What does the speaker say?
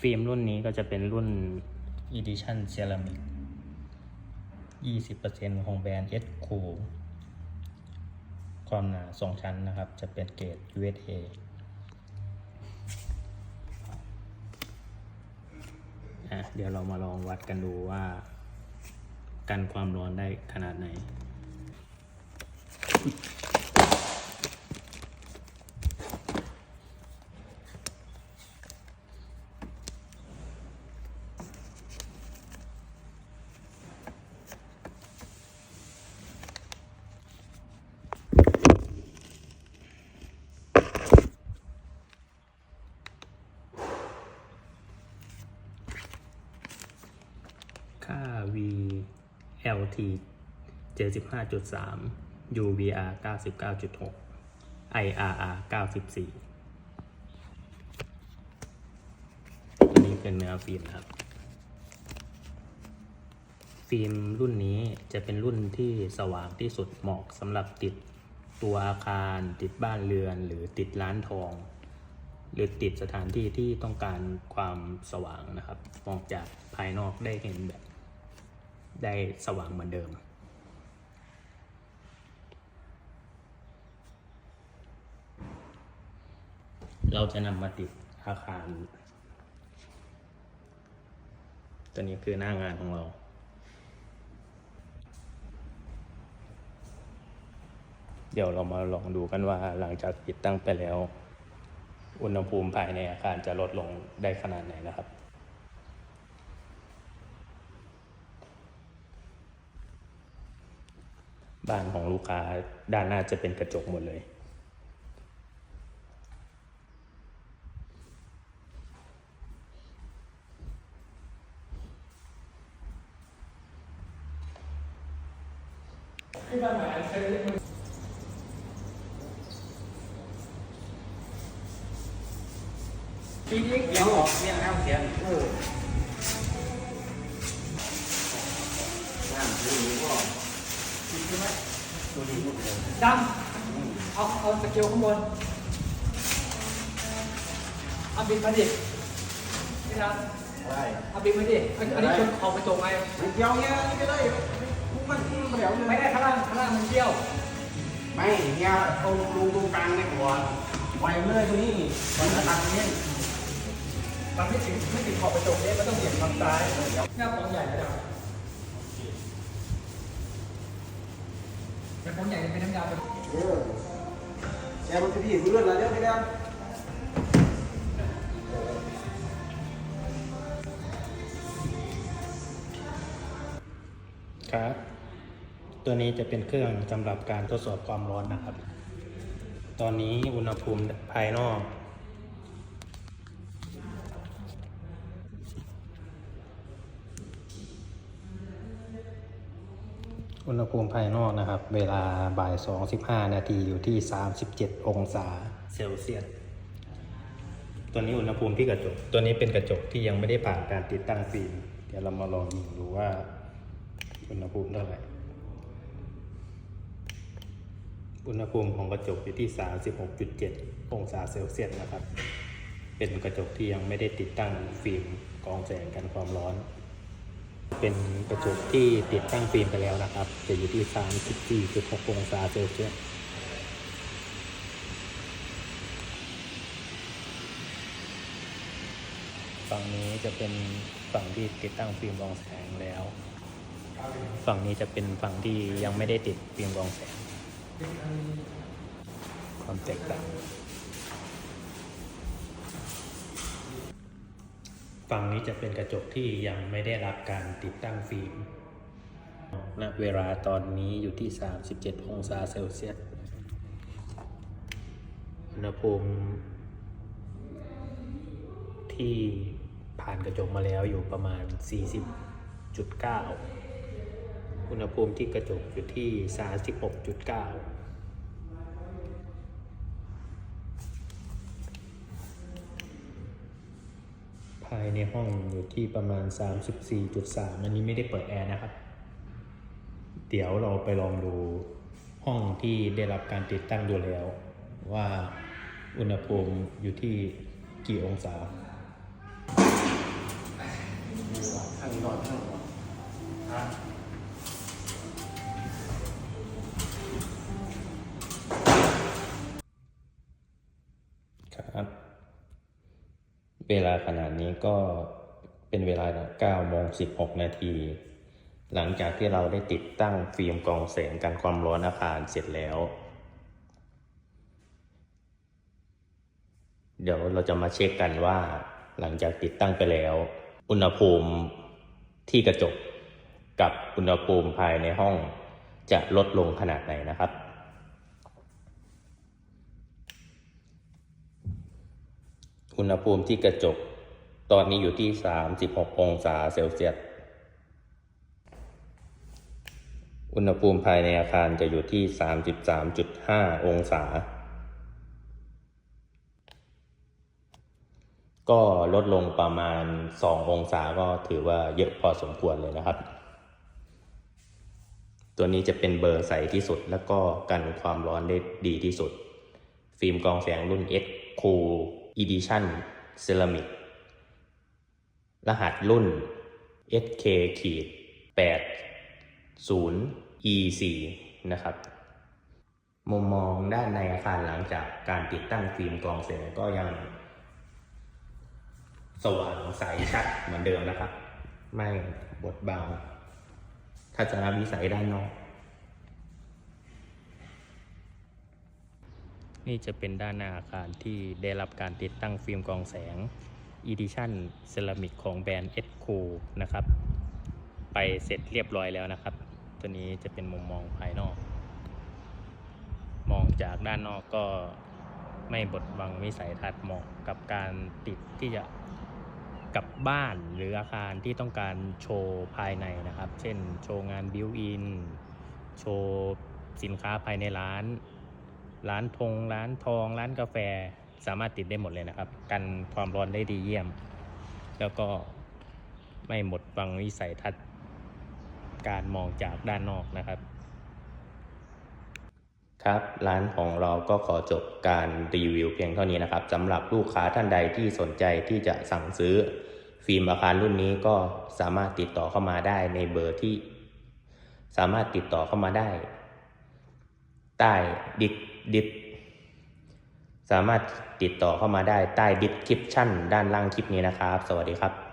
ฟิล์มรุ่นนี้ก็จะเป็นรุ่น Edition Ceramic 20%ของแบรนด์ S Cool ความหนา2ชั้นนะครับ จะเป็นเกรด USA อะเดี๋ยวเรามาลองวัดกันดูว่ากันความร้อนได้ขนาดไหน ค่า L.T. 75.3 UVR 99.6 IRR 94 อันนี้เป็นเนื้อฟิล์มครับ ฟิล์มรุ่นนี้จะเป็นรุ่นที่สว่างที่สุดเหมาะสำหรับติดตัวอาคารติดบ้านเรือนหรือติดร้านทอง หรือติดสถานที่ที่ต้องการความสว่างนะครับ มองจากภายนอกได้เห็นแบบ ได้สว่างเหมือนเดิม เราจะนำมาติดอาคารตัวนี้คือหน้างานของเราเดี๋ยวเรามาลองดูกันว่าหลังจากติดตั้งไปแล้ว อุณหภูมิภายในอาคารจะลดลงได้ขนาดไหนนะครับ บ้านของลูกค้าด้านหน้าจะเป็นกระจกหมดเลยปีนี้เดี๋ยวออกเนี่ยแล้วเสียงเออน้ำดูก็คิดใช่ไหมตัวนี้ลูกเดียวดำเอาเอาสเกลข้างบนเอาบินมาดินี่นะอะไรเอาบินมาดิอันอันนี้ชนขอบไปตรงไงมันเกี่ยวเนี่ยไม่ได้มันมันเดี๋ยวไม่ได้ข้างล่างข้างล่างมันเบี้ยว ไม่เนี่ยเอาลูตรงกลางเนี่ยก่อนปล่อยเลยตัวนี้มันจะตัดเนี่ยมันไม่ถึงไม่ถึงขอบไปตรงนี้มันต้องเบี่ยงทางซ้ายหน้าของใหญ่ไม่ได้ แต่ของใหญ่จะเป็นน้ำยาเป็นเออแชร์มันจะพี่เลื่อนอะไรเดี๋ยวไปแล้วครับ ตัวนี้จะเป็นเครื่องสำหรับการทดสอบความร้อนนะครับ ตอนนี้อุณหภูมิภายนอก อุณหภูมิภายนอกนะครับ เวลาบ่าย2 15 นาทีอยู่ที่ 37 องศาเซลเซียส ตัวนี้อุณหภูมิที่กระจก ตัวนี้เป็นกระจกที่ยังไม่ได้ผ่านการติดตั้งฟิล์ม เดี๋ยวเรามาลองยิงดูว่า อุณหภูมิเท่าไหร่ อุณหภูมิของกระจกอยู่ที่ 36.7 องศาเซลเซียสนะครับ เป็นกระจกที่ยังไม่ได้ติดตั้งฟิล์มกรองแสงกันความร้อน เป็นกระจกที่ติดตั้งฟิล์มไปแล้วนะครับ จะอยู่ที่ 34.6องศาเซลเซียสฝั่งนี้จะเป็นฝั่งที่ติดตั้งฟิล์มรองแสงแล้ว ฝั่งนี้จะเป็นฝั่งที่ยังไม่ได้ติดฟิล์มรองแสง ความแตกต่าง ฝั่งนี้จะเป็นกระจกที่ยังไม่ได้รับการติดตั้งฟิล์มณเวลาตอนนี้อยู่ที่ 37 องศาเซลเซียส อุณหภูมิ ที่ผ่านกระจกมาแล้วอยู่ประมาณ 40.9 อุณหภูมิที่กระจกอยู่ที่ 36.9 ภายในห้องอยู่ที่ประมาณ 34.3 อันนี้ไม่ได้เปิดแอร์นะครับ เดี๋ยวเราไปลองดูห้องที่ได้รับการติดตั้งดูแล้ว ว่าอุณหภูมิอยู่ที่กี่องศาข้างนอนข้างนอน เวลาขนาดนี้ก็เป็นเวลา9โมง16 นาที หลังจากที่เราได้ติดตั้งฟิล์มกรองแสงกันความร้อนอาคารเสร็จแล้ว เดี๋ยวเราจะมาเช็คกันว่า หลังจากติดตั้งไปแล้ว อุณหภูมิที่กระจกกับอุณหภูมิภายในห้องจะลดลงขนาดไหนนะครับ อุณหภูมิที่กระจก ตอนนี้อยู่ที่ 36 องศาเซลเซียส อุณหภูมิภายในอาคารจะอยู่ที่ 33.5 องศา ก็ลดลงประมาณ 2 องศาก็ถือว่าเยอะพอสมควรเลยนะครับ ตัวนี้จะเป็นเบอร์ใสที่สุดแล้วก็กันความร้อนได้ดีที่สุด ฟิล์มกองแสงรุ่น X Cool Edition Ceramic รหัสรุ่น SK ขีด80 E4 นะครับ มุมมองด้านในอาคารหลังจากการติดตั้งฟิล์มกรองแสงก็ยัง สว่างใสชัดเหมือนเดิมนะครับ ไม่บดบังทัศนวิสัยด้านนอก นี่จะเป็นด้านหน้าอาคารที่ได้รับการติดตั้งฟิล์มกรองแสง Edition Ceramic ของแบรนด์ e c o นะครับ ไปเสร็จเรียบร้อยแล้วนะครับ ตัวนี้จะเป็นมุมมองภายนอก มองจากด้านนอกก็ไม่บดบังวิสัยทัศน์เหมาะกับการติดที่จะกับบ้านหรืออาคารที่ต้องการโชว์ภายในนะครับ เช่น โชว์งานบิวอิน โชว์สินค้าภายในร้าน ร้านธงร้านทอง ร้านกาแฟสามารถติดได้หมดเลยนะครับ กันความร้อนได้ดีเยี่ยม แล้วก็ไม่หมดบังวิสัยทัศน์การมองจากด้านนอกนะครับ ครับร้านของเราก็ขอจบการรีวิวเพียงเท่านี้นะครับสำหรับลูกค้าท่านใดที่สนใจที่จะสั่งซื้อฟิล์มอาคารรุ่นนี้ก็สามารถติดต่อเข้ามาได้ในเบอร์ที่ สามารถติดต่อเข้ามาได้ ใต้ดิส ดิฟสามารถติดต่อเข้ามาได้ใต้ดิสคริปชั่นด้านล่างคลิปนี้นะครับ สวัสดีครับ